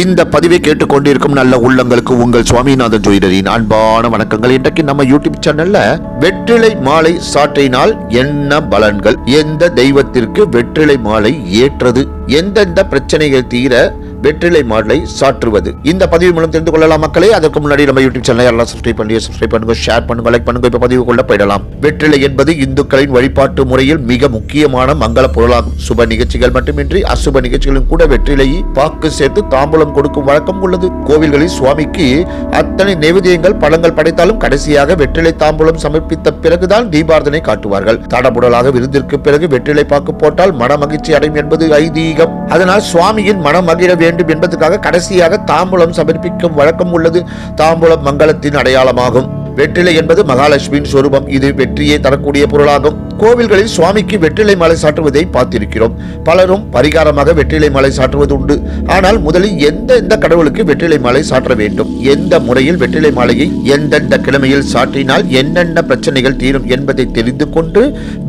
இந்த பதிவை கேட்டுக்கொண்டிருக்கும் நல்ல உள்ளங்களுக்கு உங்கள் சுவாமிநாதன் ஜோதிடரின் அன்பான வணக்கங்கள். இன்றைக்கு நம்ம யூடியூப் சேனல்ல வெற்றிலை மாலை சாற்றினால் என்ன பலன்கள்? எந்த தெய்வத்திற்கு வெற்றிலை மாலை ஏற்றது? எந்தெந்த பிரச்சனைகள் தீர வெற்றிலை மாலை சாற்றுவது. இந்த பதிவு மூலம் தெரிந்து கொள்ளலாம் மக்களே. அதற்கு முன்னாடி நம்ம யூடியூப் சேனல் எல்லாம் சப்ஸ்கிரைப் பண்ணி சப்ஸ்கிரைப் பண்ணுங்க. ஷேர் பண்ணுங்க லைக் பண்ணுங்க. இப்ப பதிவுக்குள்ள போயிடலாம். வெற்றிலை என்பது இந்துக்களின் வழிபாட்டு முறையில் மிக முக்கியமான மங்கள பொருளாகும். சுப நிகழ்ச்சிகள் மட்டுமின்றி அசுப நிகழ்ச்சிகளும் கூட வெற்றிலையை பாக்கு சேர்த்து தாம்பூலம் கொடுக்கும் வழக்கம் உள்ளது. கோவில்களில் சுவாமிக்கு அத்தனை நெவேத்தியங்கள் பழங்கள் படைத்தாலும் கடைசியாக வெற்றிலை தாம்பூலம் சமர்ப்பித்த பிறகுதான் தீபார்த்தனை காட்டுவார்கள். தடபுடலாக விருந்திற்கு பிறகு வெற்றிலை பாக்கு போட்டால் மன மகிழ்ச்சி அடையும் என்பது ஐதீகம். அதனால் சுவாமியின் மனம் மகிழ வேண்டும் என்பதற்காக கடைசியாக தாம்பூலம் சமர்ப்பிக்கும் வழக்கம் உள்ளது. தாம்பூலம் மங்களத்தின் அடையாளமாகும். வெற்றிலை என்பது மகாலட்சுமியின் சொரூபம். இது வெற்றியை தரக்கூடிய பொருளாகும். கோவில்களில் சுவாமிக்கு வெற்றிலை மாலை சாற்றுவதை பார்த்திருக்கிறோம். பலரும் பரிகாரமாக வெற்றிலை மாலை சாற்றுவது உண்டு ஆனால் முதலில் எந்த எந்த கடவுளுக்கு வெற்றிலை மாலை சாற்ற வேண்டும்? எந்த முறையில் வெற்றிலை மாலையை எந்தெந்த கிழமையில் சாற்றினால் என்னென்ன பிரச்சனைகள் தீரும் என்பதை தெரிந்து கொண்டு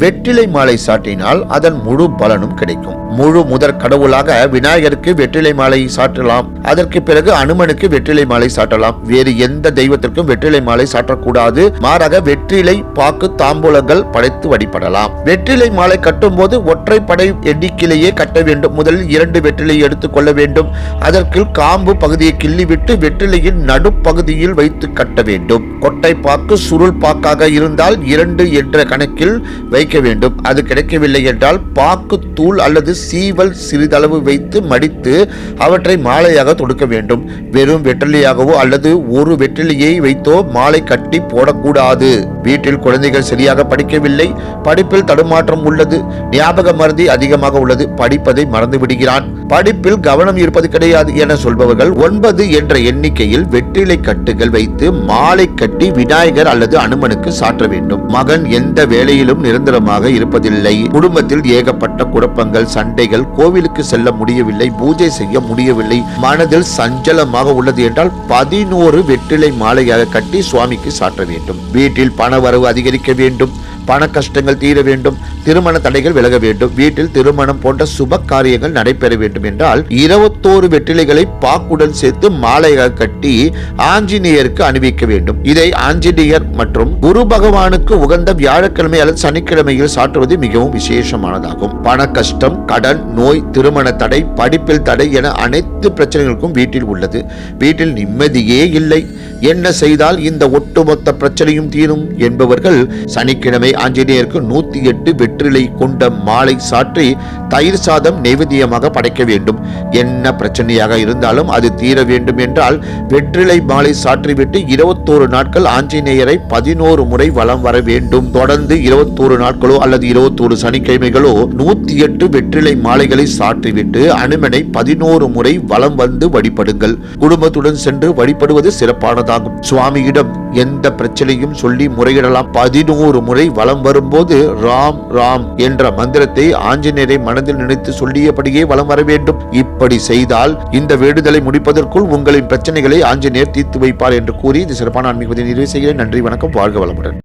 வெற்றிலை மாலை சாற்றினால் அதன் முழு பலனும் கிடைக்கும். முழு முதற் கடவுளாக விநாயகருக்கு வெற்றிலை மாலை சாற்றலாம். அதற்கு பிறகு அனுமனுக்கு வெற்றிலை மாலை சாற்றலாம். வேறு எந்த தெய்வத்திற்கும் வெற்றிலை மாலை சாற்றக்கூடாது மாறாக வெற்றிலை பாக்கு தாம்பூலங்கள் படைத்து வழிபடலாம். வெற்றிலை மாலை கட்டும் போது ஒற்றை படை எண்ணிக்கையிலேயே கட்ட வேண்டும். முதலில் இரண்டு வெற்றிலை எடுத்துக் கொள்ள வேண்டும். அதற்கு காம்பு பகுதியை கிள்ளிவிட்டு வெற்றிலையின் நடுப்பகுதியில் வைத்து கட்ட வேண்டும். கொட்டை பாக்கு சுருள் பாக்காக இருந்தால் இரண்டு என்ற கணக்கில் வைக்க வேண்டும். அது கிடைக்கவில்லை என்றால் பாக்கு தூள் அல்லது சீவல் சிறிதளவு வைத்து மடித்து அவற்றை மாலையாக தொடுக்க வேண்டும். வெறும் வெற்றிலையாகவோ அல்லது ஒரு வெற்றிலையை வைத்தோ மாலை கட்ட கட்டி போடக்கூடாது. வீட்டில் குழந்தைகள் சரியாக படிக்கவில்லை. படிப்பில் தடுமாற்றம் உள்ளது. ஞாபக மருதி அதிகமாக உள்ளது. படிப்பதை மறந்து விடுகிறான் படிப்பில் கவனம் இருப்பது கிடையாது என சொல்பவர்கள் ஒன்பது என்ற எண்ணிக்கையில் வெற்றிலை கட்டுகள் வைத்து மாலை கட்டி விநாயகர் அல்லது அனுமனுக்கு சாற்ற வேண்டும். மகன் எந்த வேலையிலும் நிரந்தரமாக இருப்பதில்லை. குடும்பத்தில் ஏகப்பட்ட குழப்பங்கள் சண்டைகள் கோவிலுக்கு செல்ல முடியவில்லை பூஜை செய்ய முடியவில்லை. மனதில் சஞ்சலமாக உள்ளது என்றால் பதினோரு வெற்றிலை மாலையாக கட்டி சுவாமிக்கு சாற்ற வேண்டும். வீட்டில் பண வரவு அதிகரிக்க வேண்டும். பண கஷ்டங்கள் தீர வேண்டும் திருமண தடைகள் விலக வேண்டும் வீட்டில் திருமணம் போன்ற சுப காரியங்கள் நடைபெற வேண்டும் என்றால் இருபத்தோரு வெற்றிலைகளை பாக்குடன் சேர்த்து மாலையாக கட்டி ஆஞ்சநேயருக்கு அணிவிக்க வேண்டும். இதை ஆஞ்சநேயர் மற்றும் குரு பகவானுக்கு உகந்த வியாழக்கிழமை அல்லது சனிக்கிழமையில் சாற்றுவது மிகவும் விசேஷமானதாகும். பண கஷ்டம் கடன் நோய் திருமண தடை படிப்பில் தடை என அனைத்து பிரச்சனைகளுக்கும் வீட்டில் உள்ளது. வீட்டில் நிம்மதியே இல்லை. என்ன செய்தால் இந்த ஒட்டுமொத்த பிரச்சனையும் தீரும்? என்பவர்கள் சனிக்கிழமை ஆஞ்சநேயருக்கு நூத்தி எட்டு வெற்றிலை கொண்ட மாலை சாற்றி தயிர் சாதம் நைவேத்தியமாக படைக்க வேண்டும். என்ன பிரச்சனையாக இருந்தாலும் அது தீர வேண்டும் என்றால் வெற்றிலை மாலை சாற்றிவிட்டு இருபத்தோரு நாட்கள் ஆஞ்சநேயரை பதினோரு முறை வலம் வர வேண்டும். தொடர்ந்து இருபத்தோரு நாட்களோ அல்லது இருபத்தோரு சனிக்கிழமைகளோ நூத்தி எட்டு வெற்றிலை மாலைகளை சாற்றிவிட்டு அனுமனை பதினோரு முறை வலம் வந்து வழிபடுங்கள். குடும்பத்துடன் சென்று வழிபடுவது சிறப்பானதாகும். சுவாமியிடம் எந்த பிரச்சனையும் சொல்லி முறையிடலாம். பதினோரு முறை வலம் வரும்போது ராம் ராம் என்ற மந்திரத்தை ஆஞ்சநேயரை மனதில் நினைத்து சொல்லியபடியே வலம் வர வேண்டும். இப்படி செய்தால் இந்த வேண்டுதலை முடிப்பதற்குள் உங்களின் பிரச்சனைகளை ஆஞ்சநேயர் தீர்த்து வைப்பார் என்று கூறி இது சிறப்பான ஆன்மீகத்தை நிறைவு செய்கிறேன். நன்றி வணக்கம் வாழ்க வளமுடன்.